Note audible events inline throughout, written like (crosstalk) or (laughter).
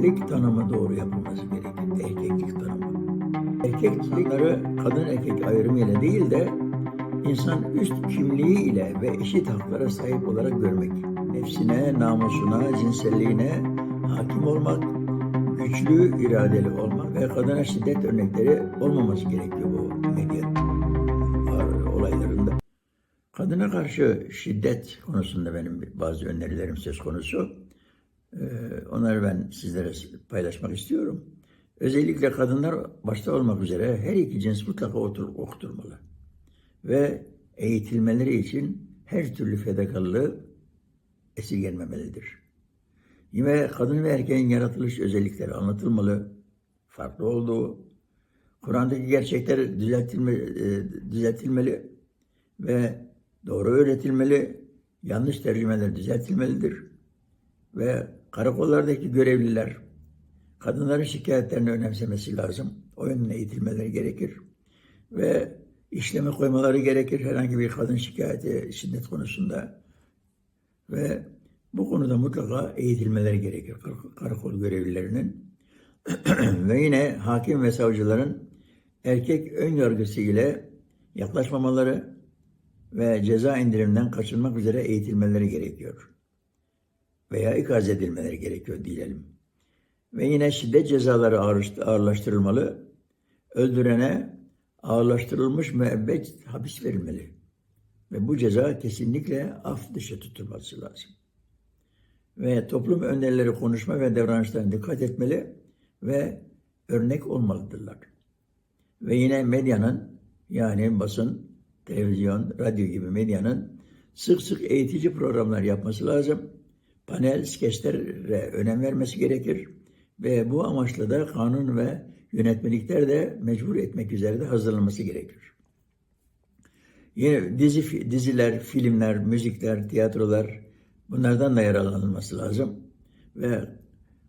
erkeklik tanımı doğru yapılması gerekir. Erkeklik tanımı. Erkek insanları kadın erkek ayrımıyla değil de insan üst kimliği ile ve eşit haklara sahip olarak görmek. Nefsine, namusuna, cinselliğine hakim olmak, güçlü iradeli olmak ve kadına şiddet örnekleri olmaması gerekiyor bu medya olaylarında. Kadına karşı şiddet konusunda benim bazı önerilerim söz konusu. Ee, onları ben sizlere paylaşmak istiyorum. Özellikle kadınlar başta olmak üzere her iki cins mutlaka otur, okuturmalı. Ve eğitilmeleri için her türlü fedakarlığı esirgenmemelidir. Yine kadın ve erkeğin yaratılış özellikleri anlatılmalı, farklı olduğu, Kur'an'daki gerçekler düzeltilme, e, düzeltilmeli ve doğru öğretilmeli, yanlış tercümeler düzeltilmelidir. Ve karakollardaki görevliler kadınların şikayetlerini önemsemesi lazım. O yönde eğitilmeleri gerekir. Ve işleme koymaları gerekir herhangi bir kadın şikayeti şiddet konusunda. Ve bu konuda mutlaka eğitilmeleri gerekir karakol görevlilerinin. (clears throat) ve yine hakim ve savcıların erkek ön yargısı ile yaklaşmamaları ve ceza indiriminden kaçınmak üzere eğitilmeleri gerekiyor. Veya ikaz edilmeleri gerekiyor diyelim. Ve yine şiddet cezaları ağırlaştırılmalı. Öldürene ağırlaştırılmış müebbet hapis verilmeli. Ve bu ceza kesinlikle af dışı tutulması lazım. Ve toplum önerileri konuşma ve davranışlarına dikkat etmeli ve örnek olmalıdırlar. Ve yine medyanın yani basın, televizyon, radyo gibi medyanın sık sık eğitici programlar yapması lazım. Panel, skeçlere önem vermesi gerekir. Ve bu amaçla da kanun ve yönetmelikler de mecbur etmek üzere de hazırlanması gerekir. Yine dizi, diziler, filmler, müzikler, tiyatrolar bunlardan da yararlanılması lazım. Ve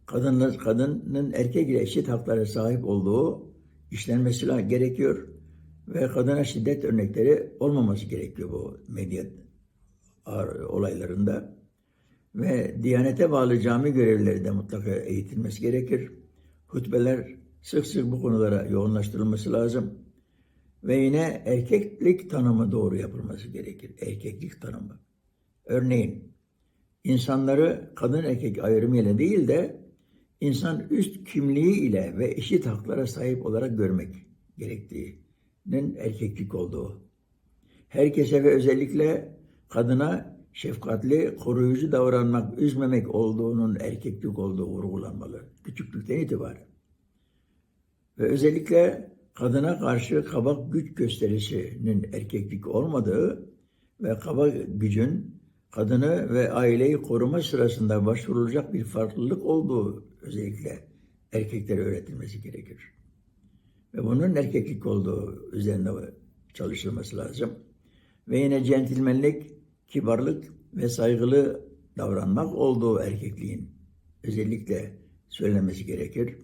kadının, kadının erkek ile eşit haklara sahip olduğu işlenmesi gerekiyor. Ve kadına şiddet örnekleri olmaması gerekiyor bu medya olaylarında. Ve Diyanete bağlı cami görevlileri de mutlaka eğitilmesi gerekir. Hutbeler sık sık bu konulara yoğunlaştırılması lazım. Ve yine erkeklik tanımı doğru yapılması gerekir. Erkeklik tanımı. Örneğin insanları kadın erkek ayrımıyla değil de insan üst kimliği ile ve eşit haklara sahip olarak görmek gerektiğinin erkeklik olduğu. Herkese ve özellikle kadına şefkatli, koruyucu davranmak, üzmemek olduğunun erkeklik olduğu vurgulanmalı. Küçüklükten itibaren. Ve özellikle kadına karşı kaba güç gösterisinin erkeklik olmadığı ve kaba gücün kadını ve aileyi koruma sırasında başvurulacak bir farklılık olduğu özellikle erkeklere öğretilmesi gerekir. Ve bunun erkeklik olduğu üzerinde çalışılması lazım. Ve yine centilmenlik, kibarlık ve saygılı davranmak olduğu erkekliğin özellikle söylenmesi gerekir.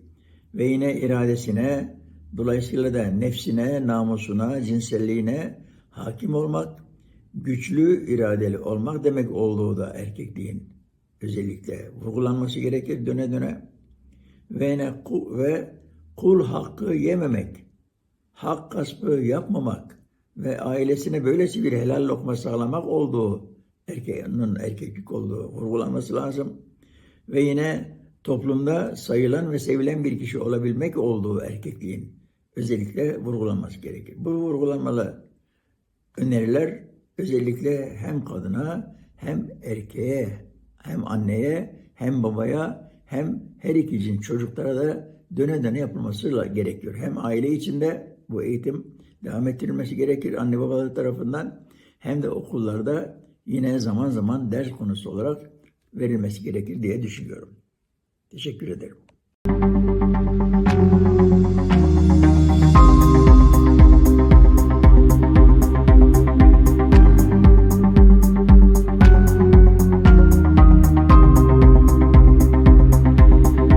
Ve yine iradesine, dolayısıyla da nefsine, namusuna, cinselliğine hakim olmak, güçlü iradeli olmak demek olduğu da erkekliğin özellikle vurgulanması gerekir döne döne. Ve yine ve kul hakkı yememek, hak gaspı yapmamak ve ailesine böylesi bir helal lokma sağlamak olduğu erkeğinin erkeklik olduğu vurgulanması lazım. Ve yine toplumda sayılan ve sevilen bir kişi olabilmek olduğu erkekliğin özellikle vurgulanması gerekir. Bu vurgulanmalı öneriler özellikle hem kadına hem erkeğe hem anneye hem babaya hem her iki cins çocuklara da döne döne yapılması gerekiyor. Hem aile içinde bu eğitim devam ettirilmesi gerekir anne babalar tarafından hem de okullarda yine zaman zaman ders konusu olarak verilmesi gerekir diye düşünüyorum. Teşekkür ederim.